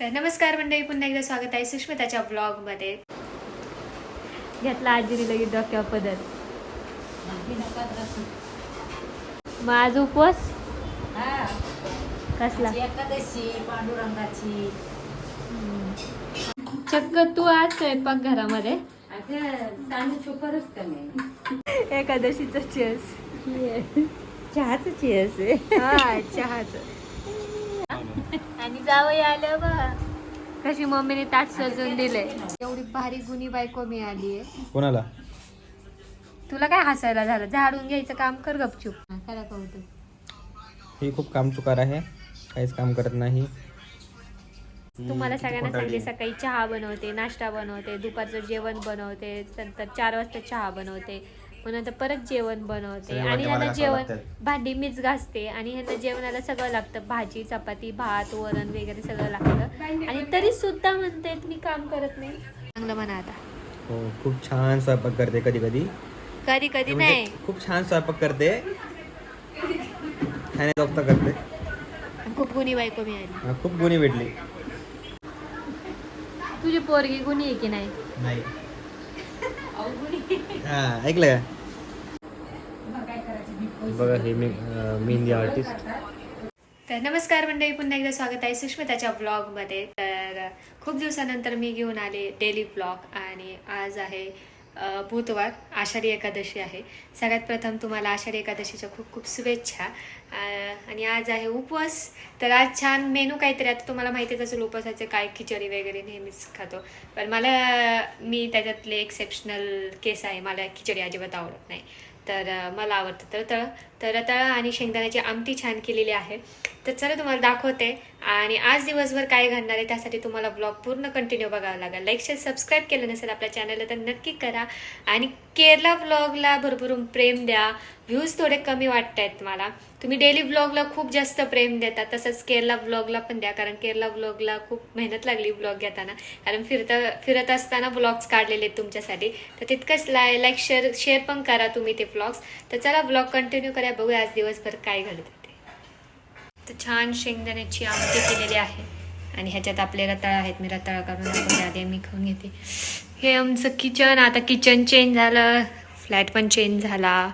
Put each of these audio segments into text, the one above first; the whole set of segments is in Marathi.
तर नमस्कार मंडळी पुन्हा एकदा स्वागत आहे सुष्मिताच्या ब्लॉगमध्ये घेतला आजीने लगेच डोक्यावर पदर. मग आज उपवास? कसला? एकादशी पांडुरंगाची. चक्क तू आज स्वयंपाक घरामध्ये? एकादशीचं चेस चहाच चेस आहे. हा चहाच. आणि जावई आलं बा. कशी मम्मीने ताट सजवून दिले एवढी भारी गुणी बायको मिळाली आहे. कोणाला? तुला काय हसायला झालं? झाडून घ्यायचं काम कर गपचूप. करा कौतुक. ही खूप कामचुकार आहे. काहीच काम करत नाही. तुम्हाला सगळ्यांना सांगते सकाळी चहा बनवते नाश्ता बनवते दुपारचं जेवण बनवते नंतर चार वाजता चहा बनवते. मग नंतर परत जेवण बनवते. सगळे आणि वाटे ह्यांना जेवण लागतात. भांडी मीच घासते आणि ह्यांना जेवणाला सगळं लागतं. भाजी चपाती भात वरण वगैरे सगळं लागतं. आणि तरी सुद्धा म्हणते मी काम करत नाही. चांगलं म्हणा आता. हो खूप छान स्वयंपाक करते कधी कधी. कधी कधी नाही. खूप छान स्वयंपाक करते. करते. खूप गुणी बायको मिळाली हा, खूप गुन्हे भेटली. तुझी पोरगी गुणी आहे की नाही? नाही. हा ऐकलं का? बघा हे मी मेहंदी आर्टिस्ट तर नमस्कार मंडळी पुन्हा एकदा स्वागत आहे सुष्मिताच्या ब्लॉगमध्ये तर खूप दिवसानंतर मी घेऊन आले डेली ब्लॉग आणि आज आहे बुधवार आषाढी एकादशी आहे. सगळ्यात प्रथम तुम्हाला आषाढी एकादशीच्या खूप खूप शुभेच्छा. आणि आज आहे उपवास. तर आज छान मेनू काहीतरी आता तुम्हाला माहितीच असेल उपवासाचे काय खिचडी वगैरे नेहमीच खातो. पण मला मी त्याच्यातले एक्सेप्शनल केस आहे मला खिचडी अजिबात आवडत नाही. तर मला आवडतं. तर तर तर तळ आणि शेंगदाण्याची आमटी छान केलेली आहे. तर चला तुम्हाला दाखवते. आणि आज दिवसभर काय घडणार आहे त्यासाठी तुम्हाला ब्लॉग पूर्ण कंटिन्यू बघावा लागेल. लाईक शेअर सबस्क्राईब केलं नसेल आपल्या चॅनलला तर नक्की करा. आणि केरला ब्लॉगला भरपूर प्रेम द्या. व्ह्यूज थोडे कमी वाटत आहेत मला. तुम्ही डेली ब्लॉगला खूप जास्त प्रेम देता तसंच केरला ब्लॉगला पण द्या. कारण केरला ब्लॉगला खूप मेहनत लागली ब्लॉग घेताना. कारण फिरता फिरत असताना ब्लॉग्स काढलेले आहेत तुमच्यासाठी. तर तितकंच लाय लाईक शेअर शेअर पण करा तुम्ही ते ब्लॉग्स तर चला ब्लॉग कंटिन्यू करा. बघूया आज दिवसभर काय घडत ते. तर छान शेंगदाण्याची आमटी केलेली आहे. आणि ह्याच्यात आपले रताळ आहेत. मी रताळ काढून दाखवते आधी मी खाऊन घेते. हे आमचं किचन आता किचन चेंज झालं. फ्लॅट पण चेंज झाला.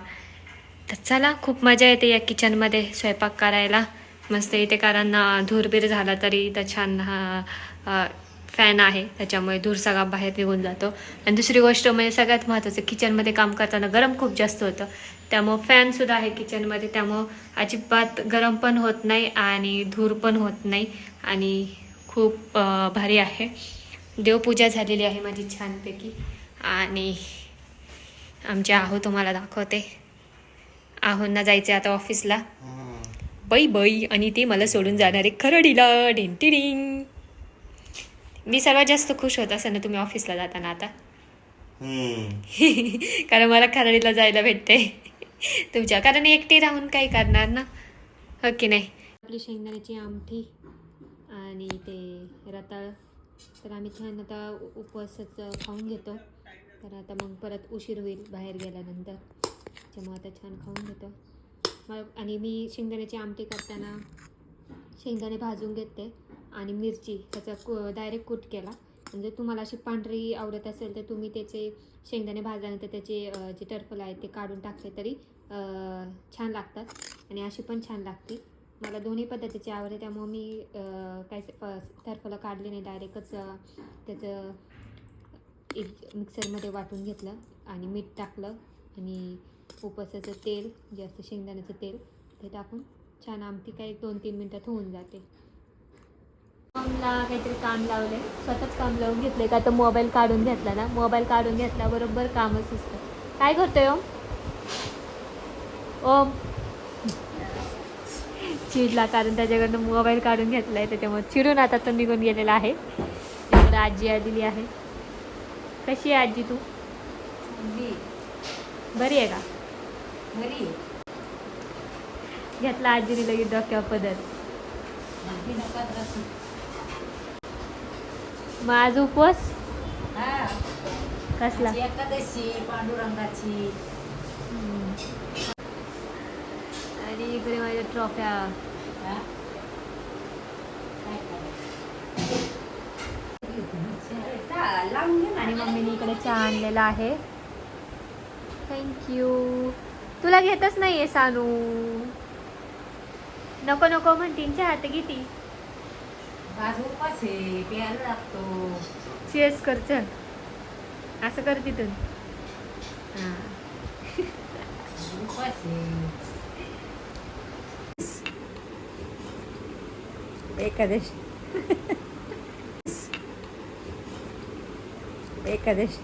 तर चला खूप मजा येते या किचनमध्ये स्वयंपाक करायला. मस्त येते कारण धूरबीर झाला तरी इथं छान फॅन आहे. त्याच्यामुळे धूर सगळा बाहेर निघून जातो. आणि दुसरी गोष्ट म्हणजे सगळ्यात महत्त्वाचं किचनमध्ये काम करताना गरम खूप जास्त होतं. त्यामुळं फॅनसुद्धा आहे किचनमध्ये त्यामुळं अजिबात गरम पण होत नाही आणि धूर पण होत नाही आणि खूप भारी आहे. देवपूजा झालेली आहे माझी छानपैकी. आणि आमचे आहो तुम्हाला दाखवते. आहोंना जायचे आता ऑफिसला बाई बाई आणि ते मला सोडून जाणारे खरडीला. डेंटिडिंग मी सर्वात जास्त खुश होत असं ना तुम्ही ऑफिसला जाताना आता. कारण मला खरडीला जायला भेटते तुमच्या कारण एकटी राहून काय करणार ना? हो की नाही? आपली शेंगदाण्याची आमठी आणि ते रताळ. तर आम्ही छान आता उपवासच खाऊन घेतो. तर आता मग परत उशीर होईल बाहेर गेल्यानंतर. त्यामुळे आता छान खाऊन घेतो. मग आणि मी शेंगदाण्याची आमटी करताना शेंगदाणे भाजून घेते आणि मिरची त्याचा कु डायरेक्ट कूट केला. म्हणजे तुम्हाला अशी पांढरी आवडत असेल तर तुम्ही त्याचे शेंगदाणे भाजल्यानंतर त्याचे जे टर्फल आहेत ते काढून टाकले तरी छान लागतात. आणि अशी पण छान लागते. मला दोन्ही पद्धतीची आवडते त्यामुळे मी काय टरफलं काढले नाही. डायरेक्टच त्याचं एक मिक्सरमध्ये वाटून घेतलं आणि मीठ टाकलं आणि उपसाचं तेल जे असतं शेंगदाण्याचं तेल ते टाकून छान आमटी काय एक दोन तीन मिनटात होऊन जाते. मॉमला काहीतरी काम लावले स्वतःच काम लावून घेतले का तर मोबाईल काढून घेतला ना? मोबाईल काढून घेतला बरोबर कामच सुचतं काय करतोय ओम? ओम. चिडला कारण त्याच्याकडनं मोबाईल काढून घेतलाय त्याच्यामुळे चिडून आता तो निघून गेलेला आहे. इकडे आजी आलेली आहे. कशी आहे आजी तू? बरी आहे का? घेतला आजीने लगेच डोक्यावर पदर. मग आज उपवास? हा. कसला? एकादशी पांडुरंगाची. आणि इकडे माझ्या ट्रॉफ्या. हा? काय करायचं? लावून घे ना. आणि मम्मीने इकडे चहा आणलेला आहे. थँक्यू तुला घेतच नाहीये सानू. नको नको म्हणतीन चहा तर घेती आज उपास आहे प्यायला लागतो. चेस कर चल. असं कर तिथून. हां. उपास आहे एकादश. एकादश.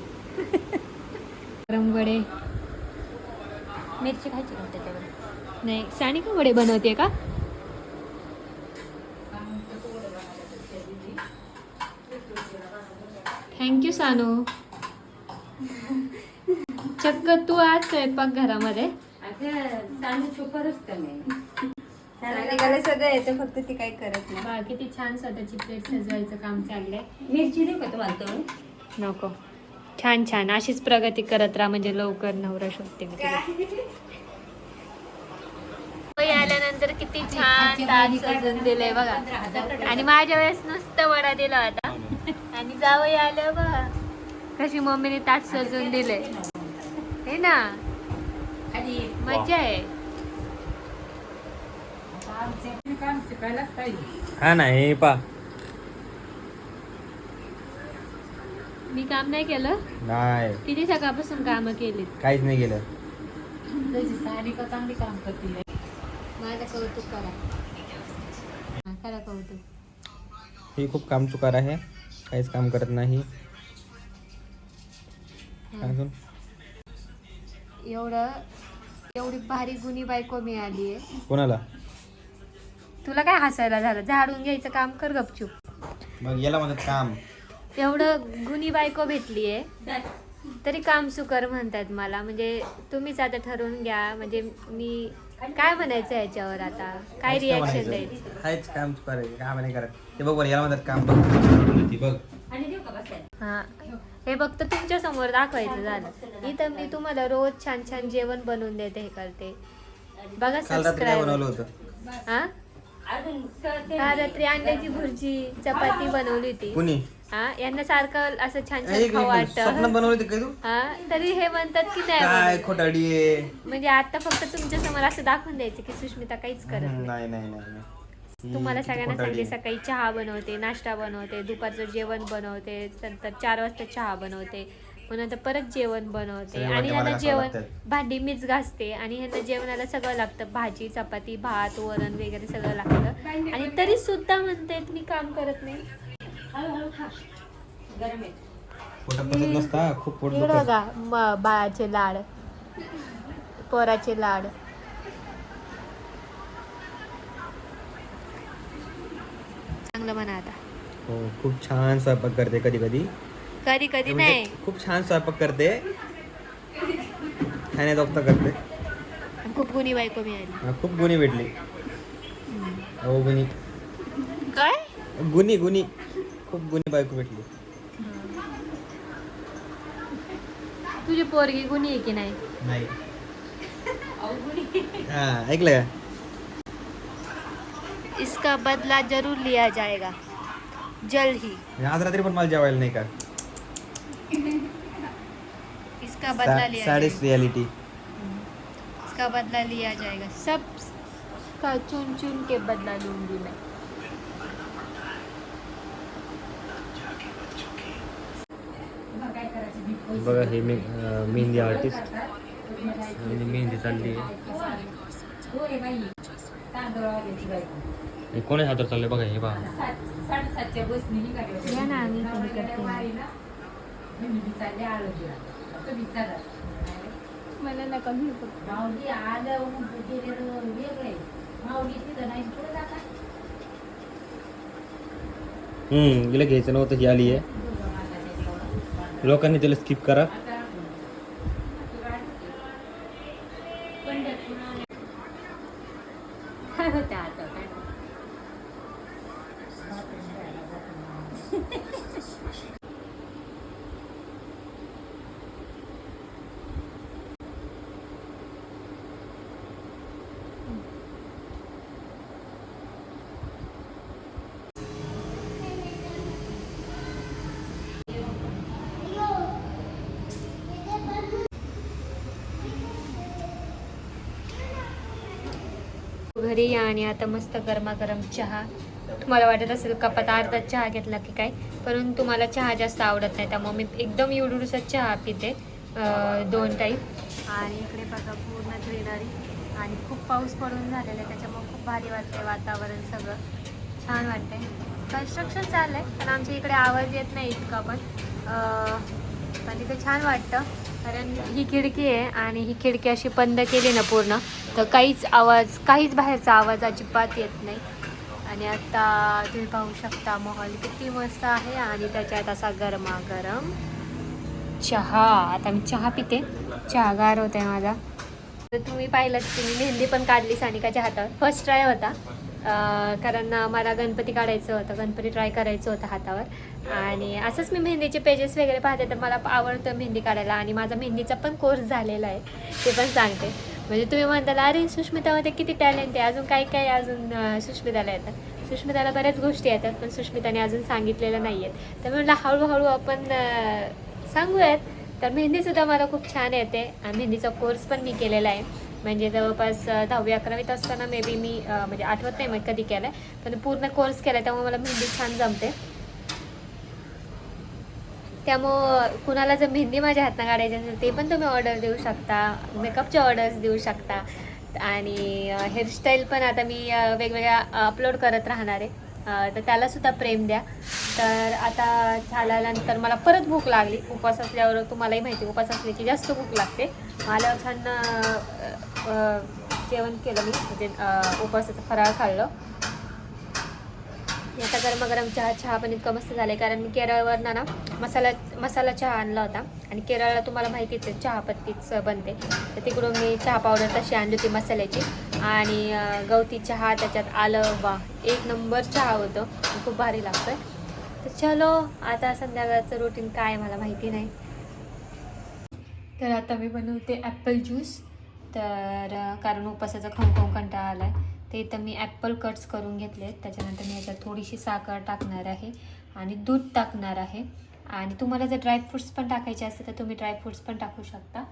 गरम वडे. मिरची खायची का त्याच्यावर? नाही सानी का वडे बनवते का? थँक्यू सानू चक्क तू आज स्वयंपाक घरामध्ये? सगळं येतं फक्त ती काही करत नाही. बा किती छान स्वतःची प्लेट सजवायचं काम चाललंय. मिरची देऊ का तुम्हाला तळून? नको. छान छान. अशीच प्रगती करत राहा म्हणजे लवकर नवरा शोधते मी तुला. आल्यानंतर किती छान ताट दिलंय बघा. आणि माझ्या वेळेस नुसतं वडा दिला होता. जावई आलं बघा कशी मम्मीने ताट सजून दिले हे ना. आणि मज्जा आहे. हा ना हे पा. मी काम नाही केलं. नाही. किती सकाळपासून काम केली? काहीच नाही केलं. चांगली काम करते माझं कौतुक करा. करा कौतुक. ही खूप काम चुकार आहे. काहीच काम करत नाही. अजून? एवढं एवढी भारी गुणी बायको मिळाली आहे. कोणाला? तुला काय हसायला झालं? झाडून घ्यायचं काम कर गपचूप. मग याला म्हणत काम. एवढं गुणी बायको भेटली आहे. तरी काम सुकर म्हणतात मला. म्हणजे तुम्हीच आता ठरवून घ्या. म्हणजे मी काय म्हणायचं याच्यावर आता? काय रिॲक्शन. द्यायची? काम आहे काम नाही करत? ते बघ बरं याला म्हणतात काम बघ. ती बघ. आणि देऊ का बसायला? हा. हे फक्त तुमच्यासमोर दाखवायचं झालं. इथं मी तुम्हाला रोज छान छान जेवण बनवून देते हे करते. बघा काल रात्री काय बनवलं सबस्क्राईब होतं? हा? काल रात्री अंड्याची भुर्जी चपाती बनवली होती. कुणी? हा यांना सारखं असं छान छान खाऊ वाटतं. बनवली होती काय तू? हा तरी हे म्हणतात की नाही काय. खोटाडी आहे? म्हणजे आता फक्त तुमच्यासमोर असं दाखवून द्यायचं की सुष्मिता काहीच करत नाही. नाही नाही नाही नाही. ही तुम्हाला किती सगळ्यांना खोटारडी सांगते आहे. सकाळी चहा बनवते नाश्ता बनवते दुपारचं जेवण बनवते नंतर चार वाजता चहा बनवते मग नंतर परत जेवण बनवते. सगळे आणि वाटे ह्यांना जेवण लागतात. भांडी मीच घासते आणि ह्यांना जेवणाला सगळं लागतं. भाजी चपाती भात वरण वगैरे सगळं लागतं. आणि तरी सुद्धा म्हणते मी काम करत नाही. गरम आहे पोटात बसत नसता खूप पोट इकडं दुखत. बघा म- बाळाचे लाड पोराचे लाड. चांगलं म्हणा आता. हो खूप छान स्वयंपाक करते कधी कधी. कधी कधी नाही. खूप छान स्वयंपाक करते. खाण्या जोगता करते. खूप गुणी बायको मिळाली हा, खूप गुणी भेटली. हो गुणी. काय? गुणी गुणी. खूप गुणी बायको भेटली. तुझी पोरगी गुणी आहे की नाही? नाही. हा ऐकलं का? इसका बदला ज़रूर लिया जाएगा. जल्द ही. म्हणजे आज रात्री पण मला जेवायला नाही का? इसका बदला लिया साडेच जाएगा. रियालिटी इसका बदला लिया जाएगा. सब का चुन चुन के बदला लूँगी मैं. बघा हे मी मेहंदी आर्टिस्ट. आणि मेहंदी चालली आहे कोणी हातात चाललंय बघा हे बघा चालले. मला नका हम्म गेलं घ्यायचं नव्हतं ही आली आहे. लोकांनी त्याला स्किप करा. पंढरपूर घरी या आणि आता मस्त गरमागरम चहा. तुम्हाला वाटत असेल कपात अर्धा चहा घेतला की काय? परंतु मला चहा जास्त आवडत नाही. त्यामुळे मी एकदम एवढूसा चहा पिते दोन टाईप आणि इकडे बघा पूर्ण ग्रीनरी आणि खूप पाऊस पडून झालेला आहे त्याच्यामुळे खूप भारी वाटते वातावरण सगळं. छान वाटते कन्स्ट्रक्शन चाललं आहे पण आमच्या इकडे आवाज येत नाही इतका पण. पण इथे छान वाटतं. कारण ही खिडकी आहे आणि ही खिडकी अशी बंद केली ना पूर्ण तर काहीच आवाज काहीच बाहेरचा आवाज अजिबात येत नाही. आणि आता तुम्ही पाहू शकता महल किती मस्त आहे आणि त्याच्यात असा गरमागरम चहा. आता मी चहा पिते. चहा गार होत आहे माझा. तर तुम्ही पाहिलं की मी मेहंदी पण काढली सानिकाच्या हातावर फर्स्ट ट्राय होता. कारण मला गणपती काढायचं होतं. गणपती ट्राय करायचं होतं हातावर. आणि असंच मी मेहंदीचे पेजेस वगैरे पाहते तर मला आवडतं मेहंदी काढायला. आणि माझा मेहंदीचा पण कोर्स झालेला आहे. ते पण सांगते. म्हणजे तुम्ही म्हणताल अरे सुष्मितामध्ये किती टॅलेंट आहे. अजून काय काय अजून सुष्मिताला येतात? सुष्मिताला बऱ्याच गोष्टी येतात पण सुष्मिताने अजून सांगितलेल्या नाही आहेत तर मी म्हटलं हळूहळू आपण सांगूयात. तर मेहंदीसुद्धा मला खूप छान येते. आणि मेहंदीचा कोर्स पण मी केलेला आहे. म्हणजे जवळपास दहावी अकरावीत असताना मे बी मी म्हणजे आठवत नाही मग कधी केलं आहे पण पूर्ण कोर्स केला त्यामुळे मला मेहंदी छान जमते. त्यामुळं कुणाला जर मेहंदी माझ्या हातनं काढायची असेल ते पण तुम्ही ऑर्डर देऊ शकता. मेकअपचे ऑर्डर्स देऊ शकता. आणि हेअरस्टाईल पण आता मी वेगवेगळ्या अपलोड करत राहणार आहे. तर त्यालासुद्धा प्रेम द्या. तर आता झाल्यानंतर मला परत भूक लागली. उपवास असल्यावर तुम्हालाही माहिती उपवास असले की जास्त भूक लागते. मला छान जेवण केलं मी म्हणजे उपवासाचं फराळ खाल्लं. आता गरम गरम चहा चहा पण इतकं मस्त झालं आहे कारण मी केरळवरनं ना मसाला मसाला चहा आणला होता. आणि केरळला तुम्हाला माहितीच आहे चहापत्तीच बनते. तर तिकडून मी चहा पावडर तशी आणली होती मसाल्याची. आणि गवती चहा त्याच्यात आलं वा एक नंबर चहा होतं. खूप भारी लागतोय. तर चलो आता संध्याकाळचं रुटीन काय आहे मला माहिती नाही. तर आता मी बनवते ॲपल ज्यूस तर कारण उपासाचा खाऊन खाऊन कंटाळा आला आहे ते इथं मी ॲपल कट्स करून घेतले त्याच्यानंतर मी याच्यात थोडीशी साखर टाकणार आहे आणि दूध टाकणार आहे. आणि तुम्हाला जर ड्रायफ्रूट्स पण टाकायचे असतील तर तुम्ही ड्रायफ्रूट्स पण टाकू शकता.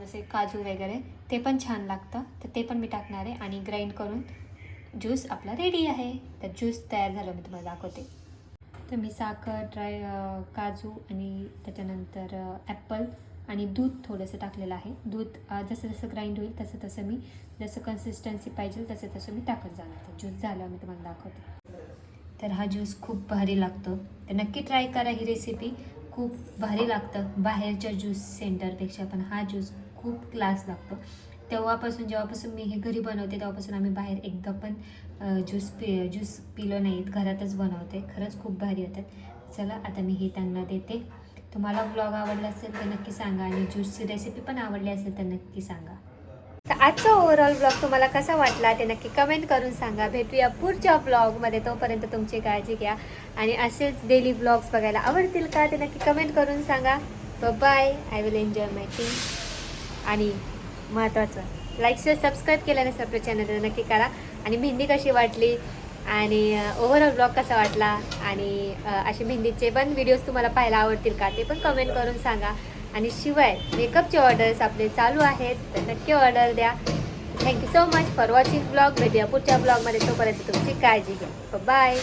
जसे काजू वगैरे ते पण छान लागतं. तर ते पण मी टाकणार आहे आणि ग्राइंड करून ज्यूस आपला रेडी आहे. तर ज्यूस तयार झालं मी तुम्हाला दाखवते. तर मी साखर ड्राय काजू आणि त्याच्यानंतर ॲपल आणि दूध थोडंसं टाकलेलं आहे. दूध जसं जसं ग्राइंड होईल तसं तसं मी जसं कन्सिस्टन्सी पाहिजे तसं तसं मी टाकत जाणार ज्यूस झाल्यावर मी तुम्हाला दाखवते. तर हा ज्यूस खूप भारी लागतो. तर नक्की ट्राय करा ही रेसिपी खूप भारी लागतं. बाहेरच्या ज्यूस सेंटरपेक्षा पण हा ज्यूस खूप क्लास लागतो. तेव्हापासून जेव्हापासून मी हे घरी बनवते तेव्हापासून आम्ही बाहेर एकदा पण ज्यूस पि ज्यूस पिलो नाहीत. घरातच बनवते. खरंच खूप भारी होतात. चला आता मी हे त्यांना देते. तुम्हाला ब्लॉग आवडला असेल तर नक्की सांगा आणि ज्यूसची रेसिपी पण आवडली असेल तर नक्की सांगा. तर आजचा ओव्हरऑल ब्लॉग तुम्हाला कसा वाटला ते नक्की कमेंट करून सांगा. भेटूया पुढच्या ब्लॉगमध्ये तोपर्यंत तुमची काळजी घ्या. आणि असेच डेली ब्लॉग्स बघायला आवडतील का ते नक्की कमेंट करून सांगा. Bye I will enjoy my team आणि महत्त्वाचं लाईक शेअर सबस्क्राईब केल्यानंतर आपल्या चॅनलला नक्की करा. आणि मेहंदी कशी वाटली? आणि ओव्हरऑल ब्लॉग कसा वाटला? आणि असे मेहंदीचे पण व्हिडिओज तुम्हाला पाहायला आवडतील का? ते पण कमेंट करून सांगा. आणि शिवाय मेकअपचे ऑर्डर्स आपले चालू आहेत तर नक्की ऑर्डर द्या. Thank you so much for watching vlog भेटूया पुढच्या ब्लॉगमध्ये तोपर्यंत तुमची काळजी घ्या. बाय